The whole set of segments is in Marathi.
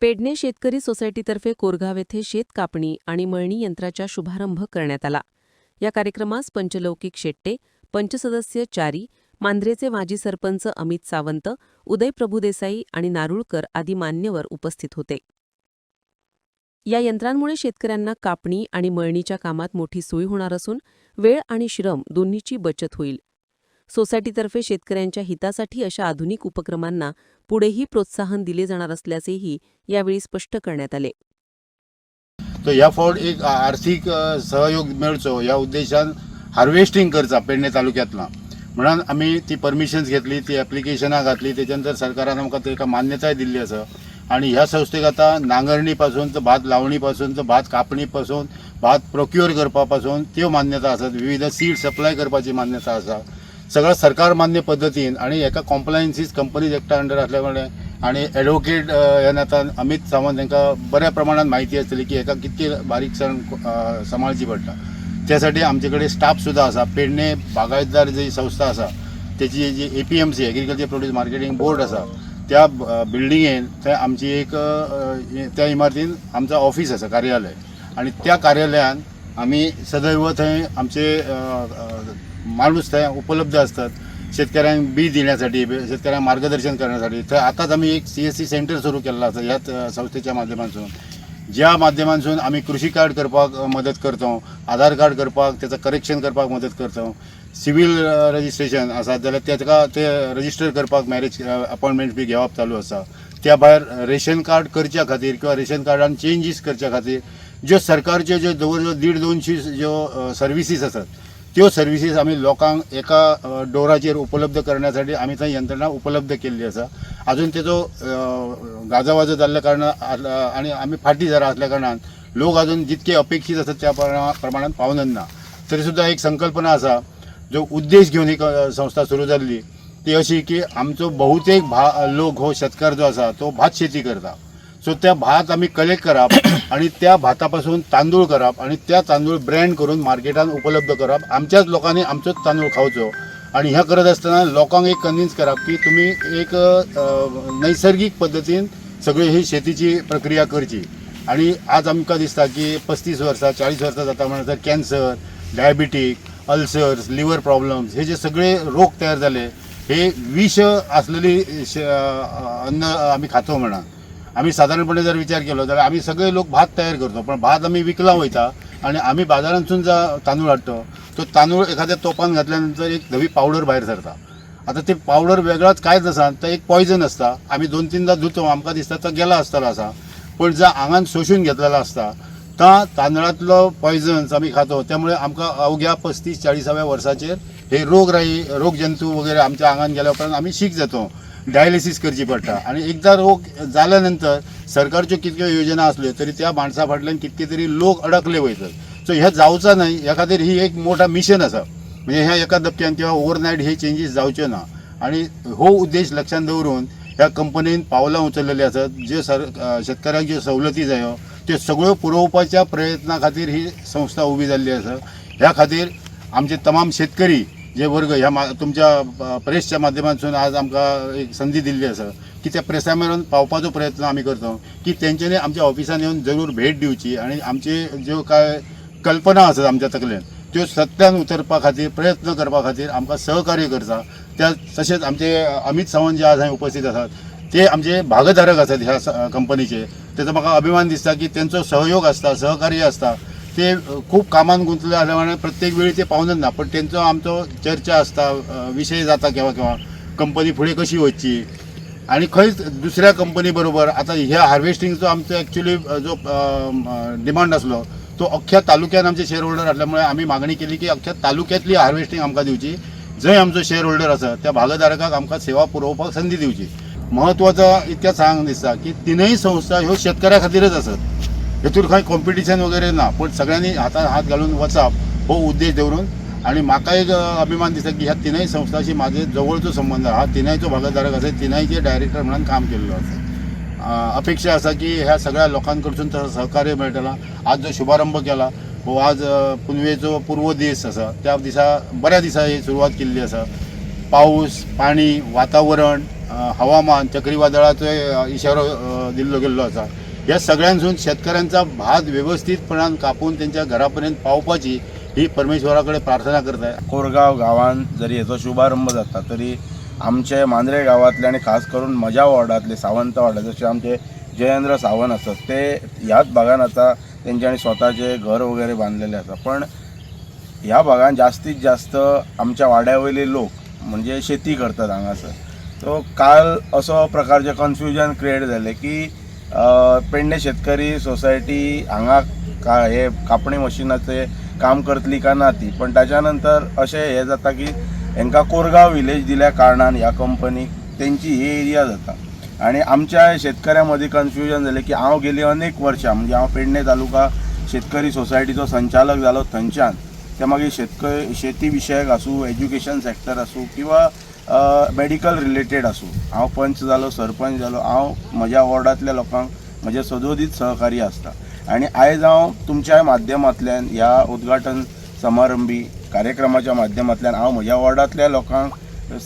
पेडणे शेतकरी सोसायटीतर्फे कोरगाव येथे शेत कापणी आणि मळणी यंत्राचा शुभारंभ करण्यात आला. या कार्यक्रमास पंचलौकिक शेट्टे पंचसदस्य चारी मांद्रेचे माजी सरपंच अमित सावंत उदय प्रभुदेसाई आणि नारुळकर आदी मान्यवर उपस्थित होते. या यंत्रांमुळे शेतकऱ्यांना कापणी आणि मळणीच्या कामात मोठी सोय होणार असून वेळ आणि श्रम दोन्हीची बचत होईल. सोसायटीतर्फे शेतकऱ्यांच्या हितासाठी अशा आधुनिक उपक्रमांना पुढेही प्रोत्साहन दिले जाणार असल्याचेही यावेळी स्पष्ट करण्यात आले. तो ह्या फावट एक आर्थीक सहयोग मेळचो ह्या उद्देशान हार्वेस्टिंग करचा पेडणे तालुक्यातला. म्हणून आमी ती परमिशन्स घेतली ती ऍप्लिकेशनां घातली. त्याच्यानंतर सरकारान आमकां एका मान्यताय दिल्ली आसा आणि ह्या संस्थेक आता नांगरणी पासून तर भात लावणी पासून तर भात कापणी पासून भात प्रोक्युअर करपा पासून त्यो मान्यता आसात विविध सीड सप्लाय करपाची मान्यता आसा सगळं सरकार मान्य पद्दतीन आणि एका कॉम्प्लायन्सीस कंपनीज एकटा अंडर असल्या आणि एडवोकेट ह्या नातान अमित सावंत तांकां बऱ्या प्रमाणात माहिती आसतली की एका कितकी बारीकसाण अ, सांबाळची पडटा त्यासाठी आमचे कडेन स्टाफ सुद्धा आसा पेडणे बागायतदार जी संस्था आसा त्याची जी A P M C agriculture produce marketing board आसा त्या बिल्डिंगेन थंय आमची एक त्या इमारतीन आमचं ऑफिस आसा कार्यालय. आणि त्या कार्यालयान आम्ही सदैव थंय आमचे माणूस त्या उपलब्ध असतात. शेतकऱ्यांक बी देण्यासाठी शेतकऱ्यांक मार्गदर्शन करण्यासाठी. तर आताच आम्ही एक सी एस सी सेंटर सुरू केलेलं आसा ह्याच संस्थेच्या माध्यमातून. ज्या माध्यमांसून आम्ही कृषी कार्ड करपाक मदत करतो आधार कार्ड करपाक त्याचं करेक्शन करपाक मदत करतो. सिव्हील रजिस्ट्रेशन आसा जाल्यार तेका ते रजिस्टर करपाक मॅरेज अपॉइंटमेंट बी घेवप चालू आसा त्या भायर रेशन कार्ड करच्या खातीर किंवा रेशन कार्डान चेंजीस करच्या खातीर ज्यो सरकारच्यो ज्यो जवळ जवळ दीड दोनशी ज्यो सर्विसीस आसात त्यो सर्विसीस आमी लोकांक एका डोराचेर उपलब्ध करण्यासाठी आमी थंय यंत्रणा उपलब्ध केल्ली आसा अजून तेजो गाजावाजो जाल्ल्या कारणान आनी आमी फाटी जरा आसल्या कारणान लोक अजून जितके अपेक्षीत आसात त्या प्रमा- प्रमाणात पावनच ना. तरी सुद्दां एक संकल्पना आसा जो उद्देश घेवन एक संस्था सुरू जाल्ली ती अशी की आमचो बहुतेक भा लोक हो शेतकार जो आसा तो भात शेती करता. सो त्या भात आमी कलेक्ट करप आणि त्या भातापासून तांदूळ करप आणि त्या तांदूळ ब्रँड करून मार्केटात उपलब्ध करप. आमच्याच लोकांनी आमचोच तांदूळ खावचो आणि ह्या करत असताना लोकांक एक कन्विन्स करप की तुम्ही एक नैसर्गीक नैसर्गिक पद्दतीन सगळी ही शेतीची प्रक्रिया करची. आणि आज आमकां दिसता की पस्तीस वर्सां चाळीस वर्सां जाता म्हणसर cancer diabetic ulcers liver problems हे जे सगळे रोग तयार झाले हे विष असलेली अन्न आम्ही खातो म्हणा. आम्ही साधारणपणे जर विचार केलो जाल्यार आम्ही सगळे लोक भात तयार करतो पण भात आम्ही विकला वयता आणि आम्ही बाजारांतसून जा तांदूळ हाडतो तो तांदूळ एखाद्या तोपान घातल्यानंतर एक धवी पावडर भायर सरता. आता ते पावडर वेगळाच कांयच आसा तो एक पॉयझन असता. आम्ही दोन तीनदा धुतो आमकां दिसता तो गेला आसतलो आसा पण जो आंगान शोषून घेतलेला असता त्या तांदळातलो पॉयझन्स आम्ही खातो. त्यामुळे आमकां अवघ्या पस्तीस चाळीसाव्या वर्साचेर हे रोगराई रोगजंतू वगैरे आमच्या आंगान गेल्या उपरांत आम्ही शीक जातो. डायलिसीस करची पडटा आणि एकदा रोग जाल्यानंतर सरकारच्यो कितक्यो योजना असल्यो तरी त्या माणसा फाटल्यान कितके तरी लोक अडकले वयतात. सो हे जावचं नाही ह्या खातीर ही एक मोठा मिशन आसा म्हणजे ह्या एका दप्प्यान किंवा ओव्हरनायट हे चेंजीस जावच्यो ना. आणि हो उद्देश लक्षात दवरून ह्या कंपनीन पावलां उचललेली आसात ज्यो सर शेतकऱ्यांक ज्यो सवलती जायो त्यो सगळ्यो पुरोवपाच्या प्रयत्ना खातीर ही संस्था उभी जाल्ली आसा ह्या खातीर आमचे तमाम शेतकरी जे वर्ग ह्या मा तुमच्या प्रेसच्या माध्यमातून आज आमकां एक संधी दिल्ली आसा की त्या प्रेसा मेरेन पावपाचो प्रयत्न आमी करता की तेंच्यांनी आमच्या ऑफिसान येवन जरूर भेट दिवची आणि आमचे ज्यो काय कल्पना आसात आमच्या तकलेन त्यो सत्यान उतरपा खातीर प्रयत्न करपा खातीर आमकां सहकार्य करता. त्या तशेंच आमचे अमित सावंत जे आज हांगा उपस्थित आसात ते आमचे भागधारक आसात ह्या कंपनीचे. तेजो म्हाका अभिमान दिसता की तेंचो सहयोग आसता सहकार्य आसता. ते खूप कामान गुंतले असल्या प्रत्येक वेळी ते पावनच ना पण तेंचो आमचो चर्चा आसता विषय विशय जाता केव्हा केव्हा. कंपनी फुडें कशी वचची आणि खंयच दुसऱ्या कंपनी बरोबर आता ह्या हार्वेस्टिंगचो आमचो ॲक्च्युली जो डिमांड असलो तो अख्ख्या तालुक्यात आमचे शेअर होल्डर असल्यामुळे आम्ही मागणी केली की अख्ख्या तालुक्यातली हार्वेस्टिंग आमकां दिवची. जंय आमचो शेअर होल्डर आसा त्या भागधारकाक आमकां सेवा पुरोवपाक संधी दिवची. महत्वाचं इतक्या सांग दिसता की तिनय संस्था ह्यो शेतकऱ्या खातीरच आसात हेतून खंय कॉम्पिटिशन वगैरे ना पण सगळ्यांनी हातान हात घालून वचप हो उद्देश दवरून आणि म्हाका एक अभिमान दिसता की ह्या तिनय संस्थांशी माझे जवळचो संबंध हा तिनयचो भागधारक आसा तिनयचे डायरेक्टर म्हणून काम केल्लो आसा अपेक्षा आसा की ह्या सगळ्या लोकांकडसून तसं सहकार्य मेळटला आज जो शुभारंभ केला हो आज पुनवेचो पूर्व दीस आसा त्या दिसा बऱ्या दिसा ही सुरवात केल्ली आसा पाऊस पाणी वातावरण हवामान चक्रीवादळाचो इशारो दिल्लो गेल्लो आसा ह्या सगळ्यांसून शेतकऱ्यांचा भात व्यवस्थितपणान कापून त्यांच्या घरापर्यंत पावपाची ही परमेश्वरा कडेन प्रार्थना आहे. कोरगाव गावात जरी हेचो शुभारंभ जाता तरी आमचे मांद्रे गांवांतले आणि खास करून मजा वॉर्डातले सावंत वार्डात जसे आमचे जयेंद्र सावंत आसात ते ह्याच भागात आता त्यांच्यानी स्वतःचे घर वगैरे बांधलेले आसा पण ह्या भागात जास्तीत जास्त आमच्या वाड्या वयले लोक म्हणजे शेती करतात हांगासर तो काल असो प्रकारचे कन्फ्युजन क्रिएट झाले की पेडणे शेतकरी सोसायटी हांगा का हे कापणी मशिनाचे काम करतली का ना ती. पण ताच्या नंतर अशें हें जाता की हांकां कोरगांव विलेज दिल्या कारणान ह्या कंपनीक तेंची ही एरिया जाता. आणि आमच्या शेतकऱ्यां मदीं कन्फ्युजन जालें की हांव गेली अनेक वर्सां म्हणजे हांव पेडणे तालुका शेतकरी सोसायटीचो संचालक जालो थंयच्यान ते मागीर शेतकरी शेती विशयक आसूं एज्युकेशन सॅक्टर आसूं किंवा मेडिकल रिलेटेड आसूं हांव पंच जालो सरपंच जालो हांव म्हज्या वॉर्डांतल्या लोकांक म्हजें सदोदीत सहकार्य आसता आणि आयज हांव तुमच्या माध्यमांतल्यान ह्या उद्घाटन समारंभी कार्यक्रमाच्या माध्यमांतल्यान हांव म्हज्या वॉर्डांतल्या लोकांक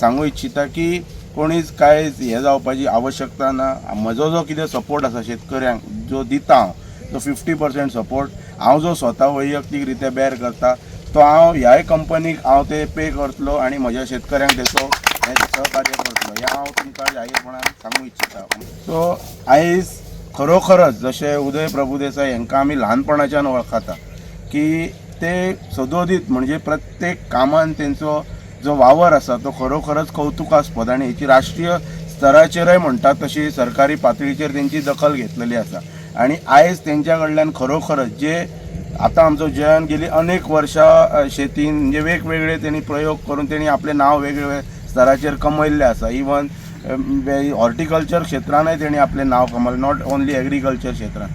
सांगूं इच्छिता की कोणीच कांयच हें जावपाची आवश्यकता ना. म्हजो जो कितें सपोर्ट आसा शेतकऱ्यांक जो दिता हांव तो फिफ्टी पर्सेंट सपोर्ट हांव जो स्वता वैयक्तीक रित्या बेर करता तो हांव ह्याय कंपनीक हांव ते पे करतलो आनी म्हज्या शेतकऱ्यांक तेचो सहकार्य करतलो हें हांव तुमकां जाहीरपणान सांगूं इच्छिता सो आयज खरोखरच जशे उदय प्रभुदेसाय हांकां आमी ल्हानपणाच्यान वळखता की ते सदोदीत म्हणजे प्रत्येक कामान तेंचो जो वावर आसा तो खरोखरच कौतुकास्पद आनी हेची राष्ट्रीय स्तराचेरय म्हणटात तशी सरकारी पातळीचेर तेंची दखल घेतलेली आसा आनी आयज तेंच्या कडल्यान खरोखरच जे आतां आमचो जयन गेली अनेक वर्सां शेतीन म्हणजे वेगवेगळे तेणी प्रयोग करून तेणी आपलें नांव वेगळे स्तराचेर कमयल्लें आसा. इवन हॉर्टिकल्चर म्हणजे क्षेत्रानय तेणी आपलें नांव कमयलें नॉट ओन्ली एग्रीकल्चर क्षेत्रान.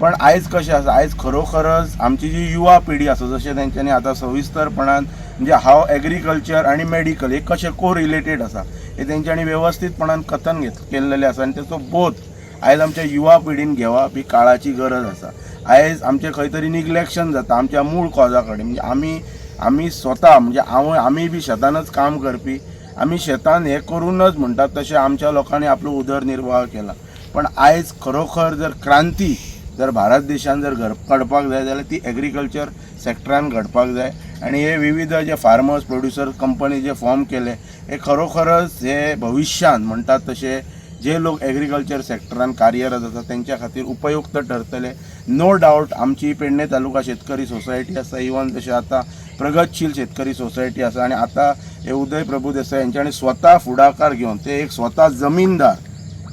पण आयज कशें आसा? आयज खरोखरच आमची जी युवा पिढी आसा जशें तेंच्यांनी आतां सविस्तरपणान म्हणजे हांव एग्रीकल्चर आनी मेडिकल हे कशें को रिलेटेड आसा हे तेंच्यांनी वेवस्थीतपणान कथन घेत केल्लेलें आसा. आनी तेचो बोध आयज आमच्या युवा पिढीन घेवप ही काळाची गरज आसा. आयज आमचें खंय तरी निग्लेक्शन जाता आमच्या मूळ कॉजा कडेन म्हणजे आमी आमी स्वता म्हणजे हांव आमी बी शेतानच काम करपी आमी शेतान हें करूनच म्हणटात तशें आमच्या लोकांनी आपलो उदरनिर्वाह केला. पण आयज खरोखर जर क्रांती जर भारत देशान जर घडपाक जाय जाल्यार ती एग्रीकल्चर सॅक्टरान घडपाक जाय. आनी हे विविध जे फार्मर्स प्रोड्युसर कंपनी जे फॉर्म केले हे खरोखरच हे भविश्यान म्हणटात तसे जे लोक एग्रीकल्चर सेक्टरान कार्यरत आसा तेंच्या खातीर उपयुक्त ठरतले. नो डावट आमची पेडणे तालुका शेतकरी सोसायटी आसा इवन तशें आतां प्रगतशील शेतकरी सोसायटी आसा आनी आतां हे उदय प्रभू देसाय यांच्यानी स्वता फुडाकार घेवन ते एक स्वता जमीनदार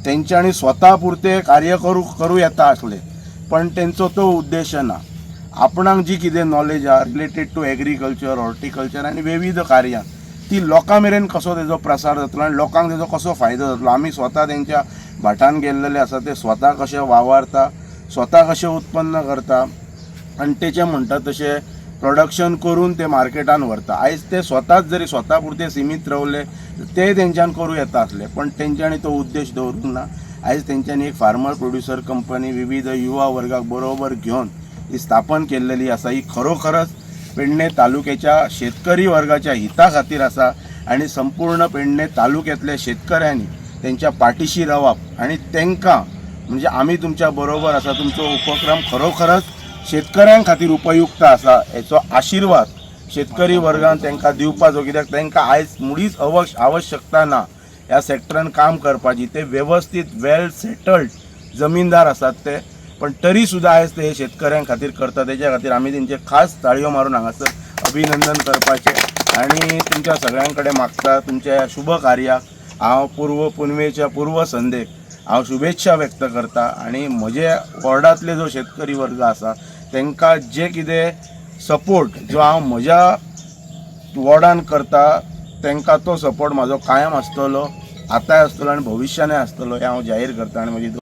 तेंच्यांनी स्वता पुरते कार्य करू करूं येता आसले पण तेंचो तो उद्देश ना आपणाक जी कितें नॉलेज आहा रिलेटेड टू एग्रीकल्चर हॉर्टिकल्चर आनी विविध कार्यां ती लोकां मेरेन कसो तेजो प्रसार जातलो आनी लोकांक तेजो कसो फायदो जातलो. आमी स्वता तेंच्या भाटान गेल्लेले आसा ते स्वता कशे वावरता स्वता कशें उत्पन्न करता आनी तेचें म्हणटा तशें प्रोडक्शन करून ते मार्केटान व्हरता. आयज ते स्वताच जरी स्वता पुरते सिमीत रावले ते तेंच्यान करूं येता आसले पण तेंच्यांनी तो उद्देश दवरूंक ना. आयज तेंच्यांनी एक फार्मर प्रोड्युसर कंपनी विविध युवा वर्गाक बरोबर घेवन ही स्थापन केल्लेली आसा. ही खरोखरच पेडणे तालुक्याच्या शेतकरी वर्गाच्या हिता खातीर आसा आणि संपूर्ण पेडणे तालुक्यातल्या शेतकऱ्यांनी त्यांच्या पाठीशी रावप आणि तेंकां म्हणजे आमी तुमच्या बरोबर आसा तुमचो उपक्रम खरोखरच शेतकऱ्यां खातीर उपयुक्त आसा हेचो आशिर्वाद शेतकरी वर्गान तेंकां दिवपाचो कित्याक तांकां आयज मुळीच अवश आवश्यकता ना ह्या सेक्टरान काम करपाची. ते व्यवस्थीत वेल सेटल्ड जमीनदार आसात ते पण तरी सुद्दां आयज ते हे शेतकऱ्यां खातीर करता तेच्या खातीर आमी तेंचे खास ताळयो मारून हांगासर अभिनंदन करपाचें. आनी तुमच्या सगळ्यां कडेन मागता तुमच्या ह्या शुभ कार्याक हांव पूर्व पुनवेच्या पूर्व संदेक हांव शुभेच्छा व्यक्त करता. आनी म्हजे वॉर्डांतले जो शेतकरी वर्ग आसा तांकां जे कितें सपोर्ट जो हांव म्हज्या वॉर्डान करता तांकां तो सपोर्ट म्हाजो कायम आसतलो आतांय आसतलो आनी भविश्यानय आसतलो हें हांव जाहीर करता. आनी म्हजी